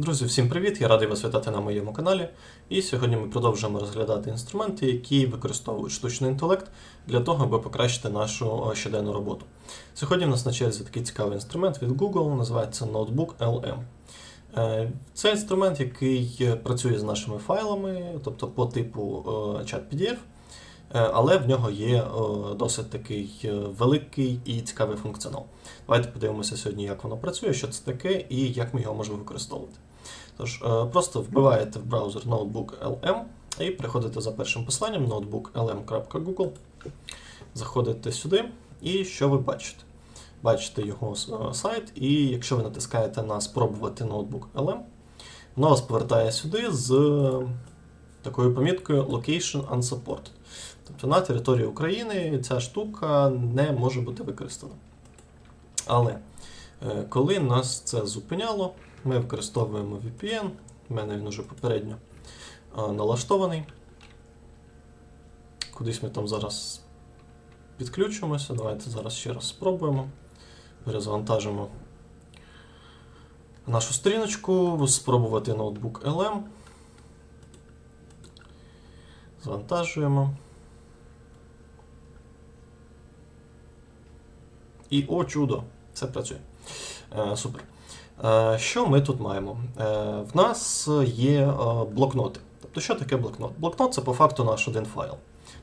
Друзі, всім привіт! Я радий вас вітати на моєму каналі. І сьогодні ми продовжуємо розглядати інструменти, які використовують штучний інтелект для того, аби покращити нашу щоденну роботу. Сьогодні в нас на черзі такий цікавий інструмент від Google, називається Notebook LM. Е, Це інструмент, який працює з нашими файлами, тобто по типу чат PDF, е, але в нього є досить такий е, великий і цікавий функціонал. Давайте подивимося сьогодні, як воно працює, що це таке і як ми його можемо використовувати. Тож, е, просто вбиваєте в браузер Notebook LM і приходите за першим посиланням notebooklm.google, заходите сюди, і що ви бачите? Бачите його е, сайт, і якщо ви натискаєте на спробувати Notebook LM, воно вас повертає сюди з е, такою поміткою Location Unsupported. Тобто на території України ця штука не може бути використана. Але коли нас це зупиняло, ми використовуємо VPN. У мене він уже попередньо налаштований. Кудись ми там зараз підключимося. Давайте зараз ще раз спробуємо. Перезавантажимо нашу сторіночку, спробувати ноутбук LM. Завантажуємо. І о, чудо! Все працює. Е, супер. Е, що ми тут маємо? Е, в нас є е, блокноти. Тобто, що таке блокнот? Блокнот це по факту наш один файл.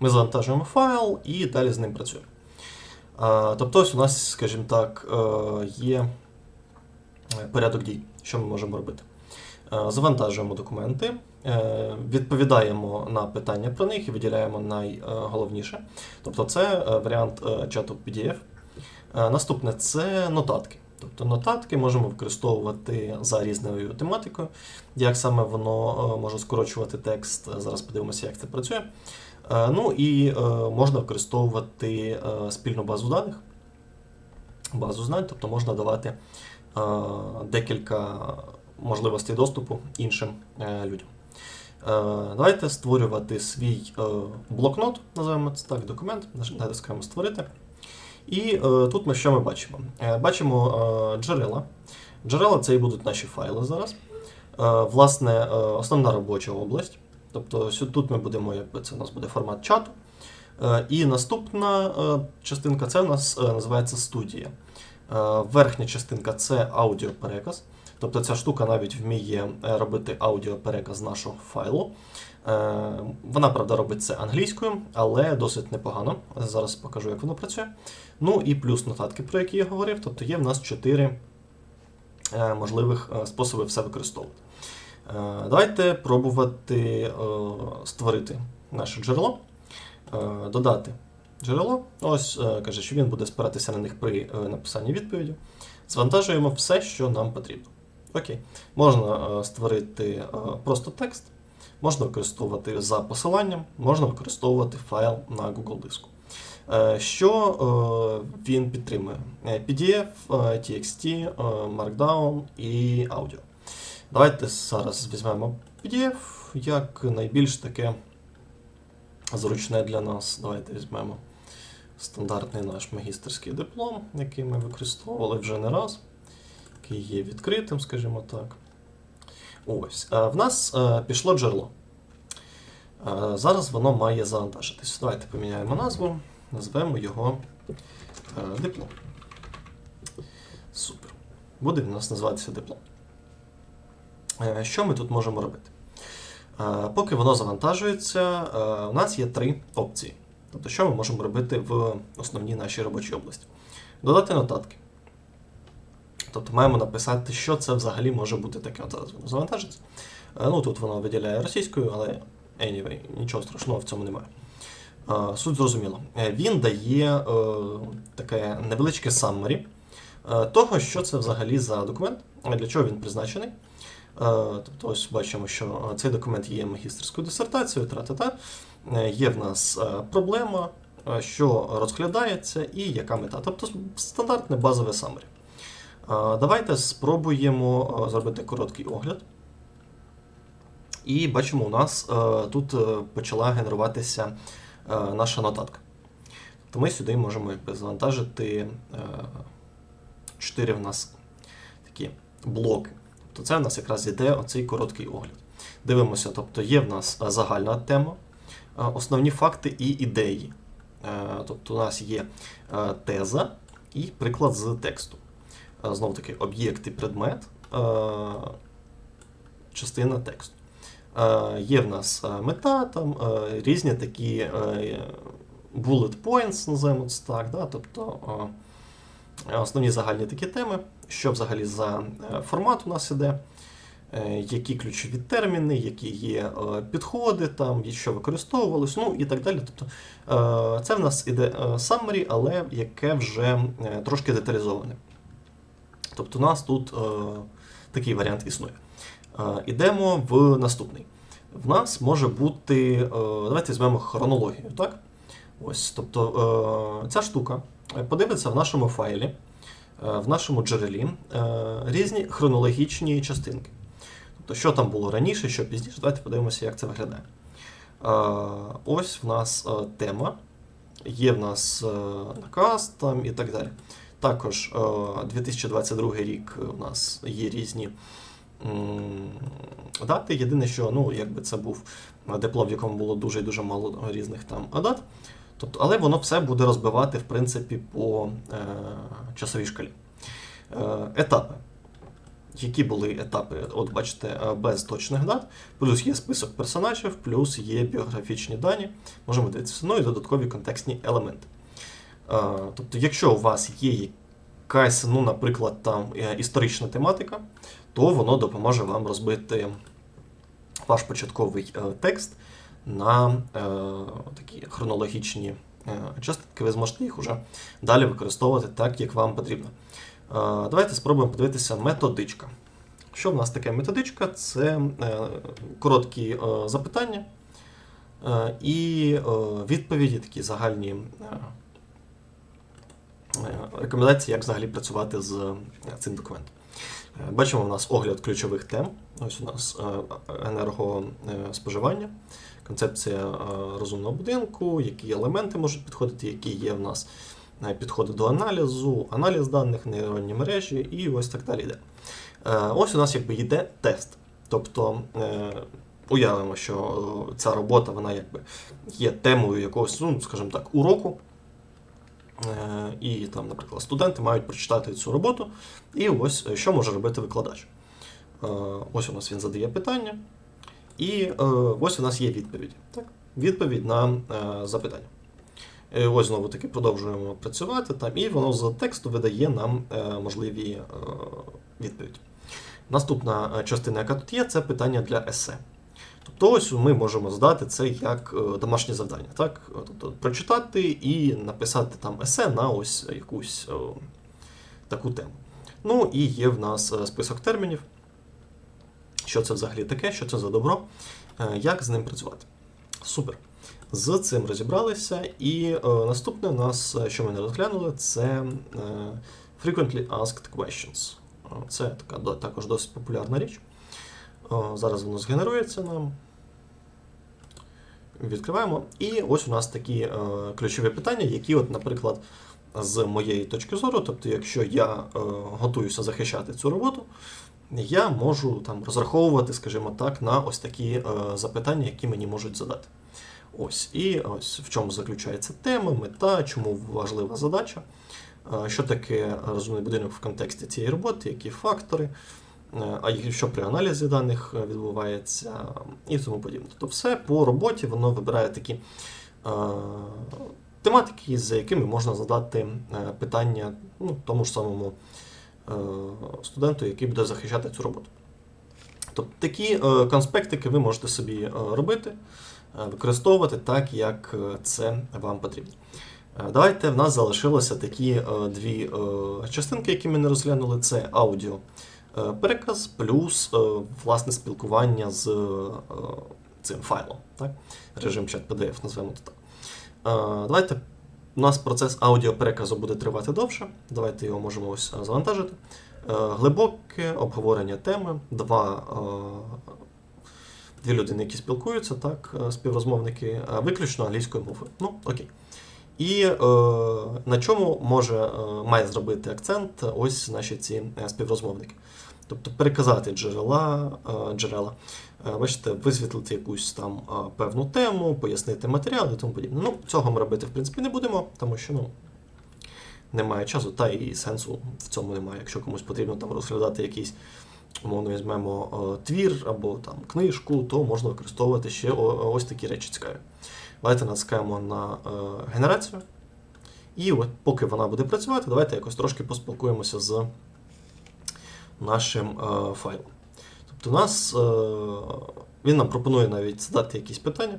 Ми завантажуємо файл і далі з ним працюємо. Тобто, ось у нас, скажімо так, є порядок дій, що ми можемо робити. Завантажуємо документи, відповідаємо на питання про них і виділяємо найголовніше. Тобто, це варіант чату PDF. Наступне це нотатки. Тобто нотатки можемо використовувати за різною тематикою. Як саме воно е, може скорочувати текст, е, зараз подивимося, як це працює. Е, Ну і можна використовувати спільну базу даних, базу знань, тобто можна давати декілька можливостей доступу іншим людям. Давайте створювати свій блокнот, називаємо це так, документ, натискаємо створити. І е, тут ми що ми бачимо? Е, бачимо е, джерела. Джерела це і будуть наші файли зараз. Власне, основна робоча область. Тобто тут ми будемо, якби це у нас буде формат чату. І наступна частинка це у нас називається студія. Верхня частинка це аудіопереказ. Тобто ця штука навіть вміє робити аудіопереказ нашого файлу. Вона, правда, робить це англійською, але досить непогано. Зараз покажу, як воно працює. Ну і плюс нотатки, про які я говорив. Тобто є в нас чотири е, можливих е, способи все використовувати. Е, Давайте пробувати створити наше джерело, додати джерело. Ось каже, що він буде спиратися на них при написанні відповіді. Звантажуємо все, що нам потрібно. Окей. Можна створити просто текст, можна використовувати за посиланням, можна використовувати файл на Google диску. Е, Що е, він підтримує? Е, PDF, TXT, Markdown і аудіо. Давайте зараз візьмемо PDF як найбільш таке зручне для нас. Давайте візьмемо стандартний наш магістерський диплом, який ми використовували вже не раз, який є відкритим, скажімо так. Ось. В нас пішло джерело. Зараз воно має завантажитись. Давайте поміняємо назву, назвемо його е, диплом. Супер. Буде в нас називатися диплом. Е, Що ми тут можемо робити? Е, Поки воно завантажується, у нас є три опції. Тобто, що ми можемо робити в основній нашій робочій області? Додати нотатки. Тобто маємо написати, що це взагалі може бути таке. От зараз воно завантажиться. Ну, тут воно виділяє російською, але anyway, нічого страшного в цьому немає. Е, Суть зрозуміла. Е, Він дає е, таке невеличке е, того, що це взагалі за документ, для чого він призначений. Тобто, ось бачимо, що цей документ є магістерською дисертацією, тра-та-та. Є в нас проблема, що розглядається і яка мета. Тобто стандартне базове. Е, Давайте спробуємо зробити короткий огляд. І бачимо, у нас тут почала генеруватися наша нотатка. То ми сюди можемо якби, завантажити е, 4 в нас такі блоки. Тобто це в нас якраз іде оцей короткий огляд. Дивимося, тобто є в нас е, загальна тема, е, основні факти і ідеї. Е, Тобто у нас є е, теза і приклад з тексту. Знову таки, об'єкт і предмет, е, частина тексту. Е, Є в нас е, мета, там е, різні такі bullet points, називаємо це так, да? тобто основні загальні такі теми, що взагалі за формат у нас іде, які ключові терміни, які є підходи, там, що використовувалось, ну і так далі. Тобто це в нас іде summary, але яке вже трошки деталізоване. Тобто у нас тут такий варіант існує. Е, ідемо в наступний. В нас може бути, е, давайте візьмемо хронологію, так? Ось, тобто е, ця штука подивиться в нашому файлі, в нашому джерелі різні хронологічні частинки. Тобто, що там було раніше, що пізніше, давайте подивимося, як це виглядає. Ось в нас тема, є в нас наказ там і так далі. Також е, 2022 рік у нас є різні дати. Єдине, що ну, якби це був диплом, в якому було дуже і дуже мало різних там дат. Тобто, але воно все буде розбивати, в принципі, по е, часовій шкалі. Е, етапи. Які були етапи, от бачите, е, без точних дат, плюс є список персонажів, плюс є біографічні дані, можемо дивитися, ну і додаткові контекстні елементи. Е, тобто, якщо у вас є якась, ну, наприклад, там е, історична тематика, то воно допоможе вам розбити ваш початковий е, текст на е, такі хронологічні е, частинки, ви зможете їх уже далі використовувати так, як вам потрібно. Давайте спробуємо подивитися методичка. Що в нас таке методичка? Це короткі запитання і відповіді, такі загальні рекомендації, як взагалі працювати з цим документом. Е, Бачимо, у нас огляд ключових тем. Ось у нас е, енергоспоживання, концепція е, розумного будинку, які елементи можуть підходити, які є в нас підходи до аналізу, аналіз даних, нейронні мережі і ось так далі йде. Ось у нас якби йде тест. Тобто уявимо, що ця робота вона якби є темою якогось, ну, скажімо так, уроку. Е, І там, наприклад, студенти мають прочитати цю роботу. І ось е, що може робити викладач. Е, Ось у нас він задає питання, і ось у нас є відповідь. Так? Відповідь на запитання. Ось знову таки продовжуємо працювати там, і воно з тексту видає нам можливі відповіді. Наступна частина, яка тут є, це питання для есе. Тобто ось ми можемо здати це як е, домашнє завдання. Так? Тобто прочитати і написати там есе на ось якусь е, таку тему. Ну і є в нас е, список термінів. Що це взагалі таке, що це за добро, як з ним працювати. Супер. З цим розібралися. І наступне у нас, що ми не розглянули, це Frequently Asked Questions. Це така також досить популярна річ. О, Зараз воно згенерується нам. Відкриваємо. І ось у нас такі е, ключові питання, які, от, наприклад, з моєї точки зору, тобто, якщо я е, готуюся захищати цю роботу, я можу там розраховувати, скажімо так, на ось такі е, запитання, які мені можуть задати. Ось. І ось в чому заключається тема, мета, чому важлива задача, е, що таке розумний будинок в контексті цієї роботи, які фактори, е, а і що при аналізі даних е, відбувається, і тому подібне. Тобто все по роботі воно вибирає такі е, тематики, за якими можна задати е, питання ну, тому ж самому е, студенту, який буде захищати цю роботу. Тобто такі е, конспектики ви можете собі е, робити, е, використовувати так, як е, це вам потрібно. Е, Давайте в нас залишилося такі е, дві е, частинки, які ми не розглянули: це аудіо е, переказ плюс е, власне спілкування з е, цим файлом. Так? Режим чат PDF, називаємо це так. Е, Давайте у нас процес аудіопереказу буде тривати довше. Давайте його можемо ось е, завантажити. Е, Глибоке обговорення теми, два, е, дві людини, які спілкуються, так, е, співрозмовники, е, виключно англійською мовою. Ну, окей. І е, на чому може, е, має зробити акцент ось наші ці е, співрозмовники. Тобто переказати джерела, е, джерела, бачите, висвітлити якусь там певну тему, пояснити матеріал і тому подібне. Ну, цього ми робити, в принципі, не будемо, тому що ну, немає часу, та і сенсу в цьому немає. Якщо комусь потрібно там розглядати якийсь, умовно візьмемо твір або там книжку, то можна використовувати ще ось такі речі цікаві. Давайте натискаємо на е, генерацію. І от поки вона буде працювати, давайте якось трошки поспілкуємося з нашим е, файлом. Тобто, у нас е, він нам пропонує навіть задати якісь питання,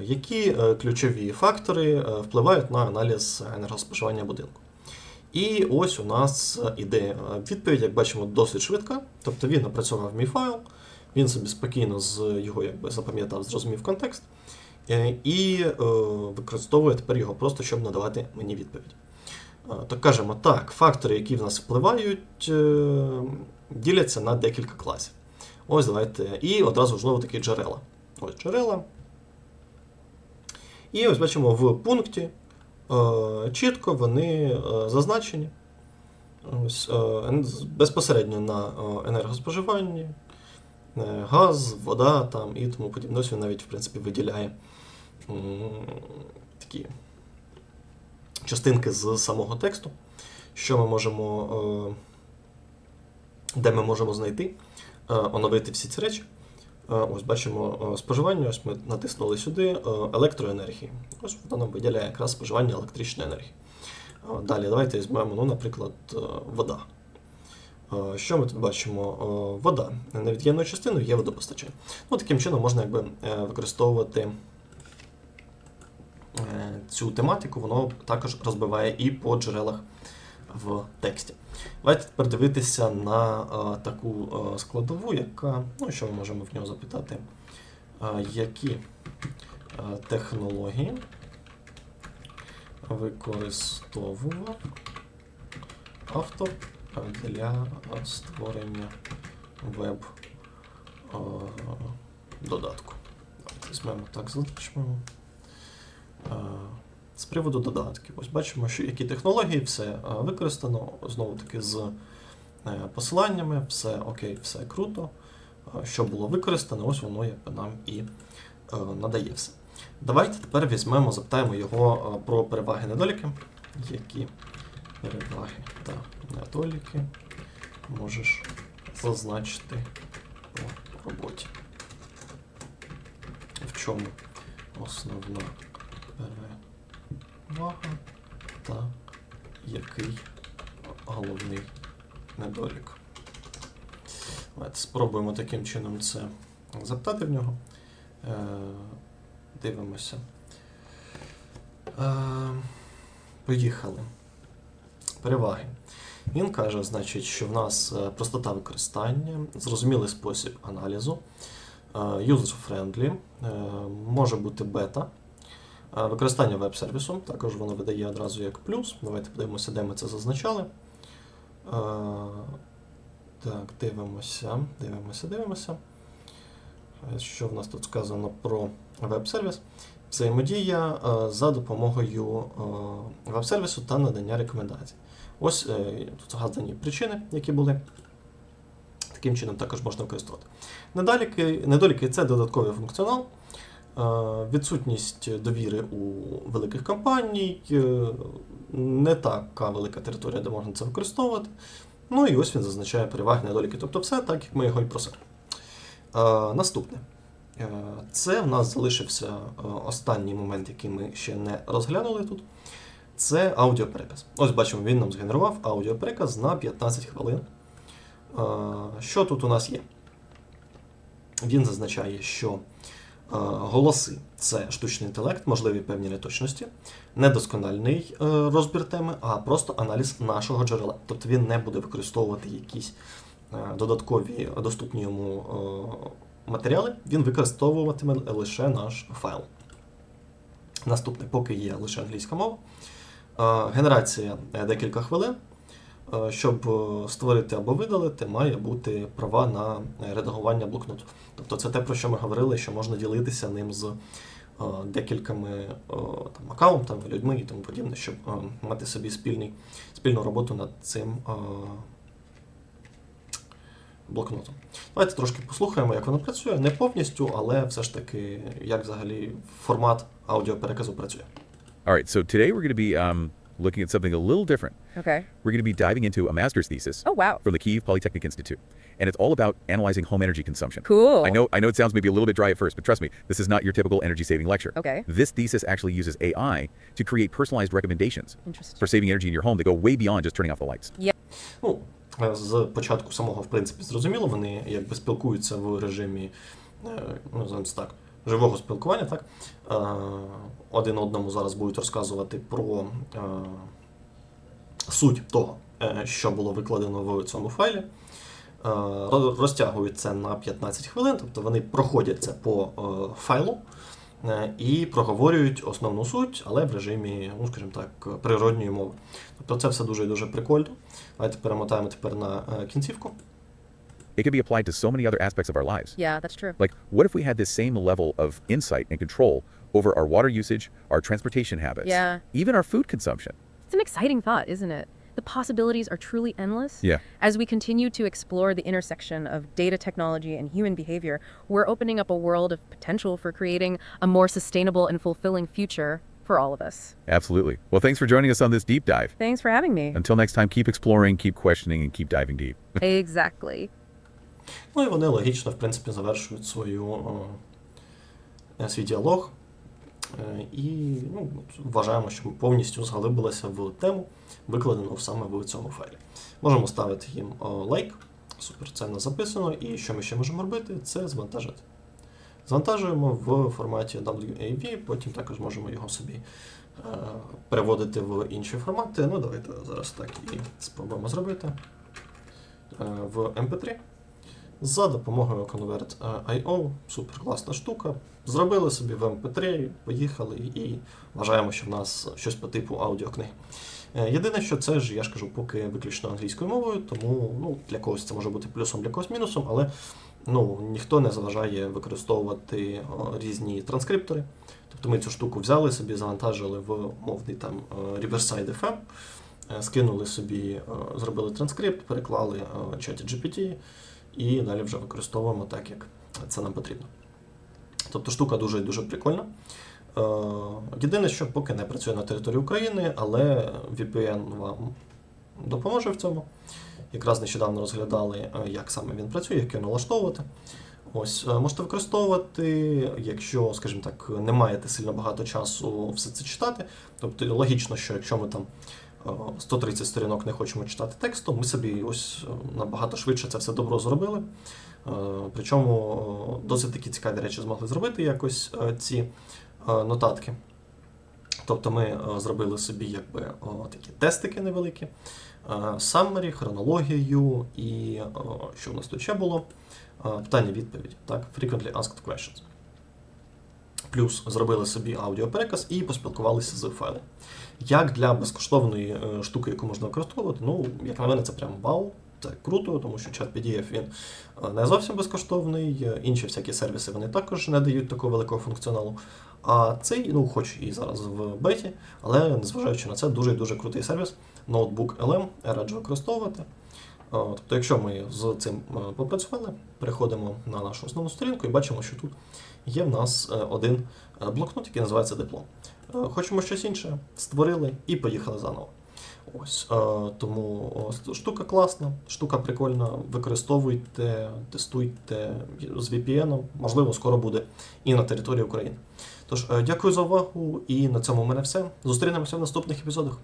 які ключові фактори впливають на аналіз енергоспоживання будинку. І ось у нас іде відповідь, як бачимо, досить швидка. Тобто він напрацював мій файл, він собі спокійно з його запам'ятав, зрозумів контекст, і е, використовує тепер його просто, щоб надавати мені відповідь. Е, То кажемо так, фактори, які в нас впливають, е, діляться на декілька класів. Ось давайте. І одразу знову таки джерела. Ось джерела. І ось бачимо в пункті е, чітко вони е, зазначені. Ось, е, безпосередньо на е, енергоспоживанні, е, газ, вода там і тому подібне. Ось він навіть, в принципі, виділяє такі частинки з самого тексту, що ми можемо, е, де ми можемо знайти, е, оновити всі ці речі. Е, Ось бачимо е, споживання, ось ми натиснули сюди е, електроенергії. Ось воно нам виділяє якраз споживання електричної енергії. Е, Далі давайте візьмемо, ну, наприклад, е, вода. Е, Що ми тут бачимо? Е, Вода. Невід'ємною частиною є водопостачання. Ну, таким чином можна якби, е, використовувати е, цю тематику, воно також розбиває і по джерелах в тексті. Давайте тепер дивитися на е, таку е, складову, яка, ну, що ми можемо в нього запитати, Е, які е, технології використовував автор е, для е, створення веб е, додатку. Давайте візьмемо так, залишимо. Е, З приводу додатків. Ось бачимо, що які технології, все е, використано, знову таки з е, посиланнями, все окей, все круто. Що було використано, ось воно якби нам і надає все. Давайте тепер візьмемо, запитаємо його про переваги недоліки. Які переваги та недоліки можеш зазначити по роботі? В чому основна перевага та який головний недолік? Давайте спробуємо таким чином це запитати в нього. Е, дивимося. Е, поїхали. Переваги. Він каже, значить, що в нас е, простота використання, зрозумілий спосіб аналізу, е, може бути бета, використання веб-сервісу, також воно видає одразу як плюс. Давайте подивимося, де ми це зазначали. Так, дивимося, дивимося, дивимося. Що в нас тут сказано про веб-сервіс? Взаємодія за допомогою веб-сервісу та надання рекомендацій. Ось е, тут згадані причини, які були. Таким чином також можна використовувати. Недоліки, недоліки це додатковий функціонал, відсутність довіри у великих компаній, е, не така велика територія, де можна це використовувати. Ну і ось він зазначає переваги, недоліки. Тобто все так, як ми його і просили. Е, наступне. Е, Це в нас залишився е, останній момент, який ми ще не розглянули тут. Це аудіопереказ. Ось бачимо, він нам згенерував аудіопереказ на 15 хвилин. Е, Що тут у нас є? Він зазначає, що е, голоси це штучний інтелект, можливі певні неточності, недоскональний е, розбір теми, а просто аналіз нашого джерела. Тобто він не буде використовувати якісь е, додаткові доступні йому е, матеріали, він використовуватиме лише наш файл. Наступне, поки є лише англійська мова. Е, Генерація е, декілька хвилин. Е, Щоб е, створити або видалити, має бути права на редагування блокноту. Тобто це те, про що ми говорили, що можна ділитися ним з е, декількома там, аккаунтами, людьми і тому подібне, щоб мати собі спільний, спільну роботу над цим, блокнотом. Давайте трошки послухаємо, як воно працює. Не повністю, але все ж таки, як взагалі формат аудіопереказу працює. All right, so today we're going to be um, looking at something a little different. Okay. We're going to be diving into a master's thesis Oh, wow. from the Kyiv Polytechnic Institute, and it's all about analyzing home energy consumption. Cool. I know, I know it sounds maybe a little bit dry at first, but trust me, this is not your typical energy-saving lecture. Okay. This thesis actually uses AI to create personalized recommendations Interesting. for saving energy in your home that go way beyond just turning off the lights. Ну, е, з початку самого, в принципі, зрозуміло, вони якби спілкуються в режимі, е, ну, називаємо це так, живого спілкування, так? Е, Один одному зараз будуть розказувати про е, суть того, е, що було викладено в цьому файлі. Розтягують це на 15 хвилин, тобто вони проходяться по е, файлу і проговорюють основну суть, але в режимі, ну скажімо так, природньої мови. Тобто це все дуже і дуже прикольно. Давайте перемотаємо тепер на кінцівку. It can be applied to so many other aspects of our lives. Yeah, that's true. Like, what if we had this same level of insight and control over our water usage, our transportation habits, Yeah. even our food consumption? It's an exciting thought, isn't it? The possibilities are truly endless. Yeah. As we continue to explore the intersection of data technology and human behavior, we're opening up a world of potential for creating a more sustainable and fulfilling future for all of us. Absolutely. Well, thanks for joining us on this deep dive. Thanks for having me. Until next time, keep exploring, keep questioning, and keep diving deep. exactly. Ну і вони логічно, в принципі, завершують свою, е, свій діалог. Е, І ну, вважаємо, що ми повністю зглибилися в тему, викладену саме в цьому файлі. Можемо ставити їм е, лайк. Супер, це нас записано. І що ми ще можемо робити, це звантажити. Завантажуємо в форматі WAV, потім також можемо його собі переводити в інші формати. Ну, давайте зараз так і спробуємо зробити в MP3 за допомогою Convert.io. Супер класна штука. Зробили собі в MP3, поїхали і вважаємо, що в нас щось по типу аудіокниги. Е, Єдине, що це ж, я ж кажу, поки виключно англійською мовою, тому ну, для когось це може бути плюсом, для когось мінусом, але ну, ніхто не заважає використовувати різні транскриптори. Тобто ми цю штуку взяли собі, завантажили в мовний там е, Riverside FM, е, скинули собі, е, зробили транскрипт, переклали е, чаті GPT і далі вже використовуємо так, як це нам потрібно. Тобто штука дуже дуже прикольна. Е, Єдине, що поки не працює на території України, але VPN вам допоможе в цьому. Якраз нещодавно розглядали, е, як саме він працює, як його налаштовувати. Ось, е, можете використовувати, якщо, скажімо так, не маєте сильно багато часу все це читати. Тобто логічно, що якщо ми там 130 сторінок не хочемо читати текстом, ми собі ось е, набагато швидше це все добро зробили. Е, Причому е, досить такі цікаві речі змогли зробити якось е, ці е, нотатки. Тобто ми е, зробили собі якби такі тестики невеликі, саммері, хронологію і е, що в нас тут ще було? Е, Питання-відповіді, так? Frequently asked questions. Плюс зробили собі аудіопереказ і поспілкувалися з файлом. Як для безкоштовної е, штуки, яку можна використовувати, ну, як на мене, це прям вау. Це круто, тому що чат PDF він е, не зовсім безкоштовний. е, Інші всякі сервіси вони також не дають такого великого функціоналу. А цей, ну, хоч і зараз в беті, але незважаючи на це, дуже-дуже крутий сервіс. Ноутбук LM раджу використовувати. Тобто, якщо ми з цим попрацювали, переходимо на нашу основну сторінку і бачимо, що тут є в нас один блокнот, який називається диплом. Е, Хочемо щось інше, створили і поїхали заново. Ось е, тому штука класна, штука прикольна. Використовуйте, тестуйте з VPN. Можливо, скоро буде і на території України. Тож, е, дякую за увагу, і на цьому в мене все. Зустрінемося в наступних епізодах.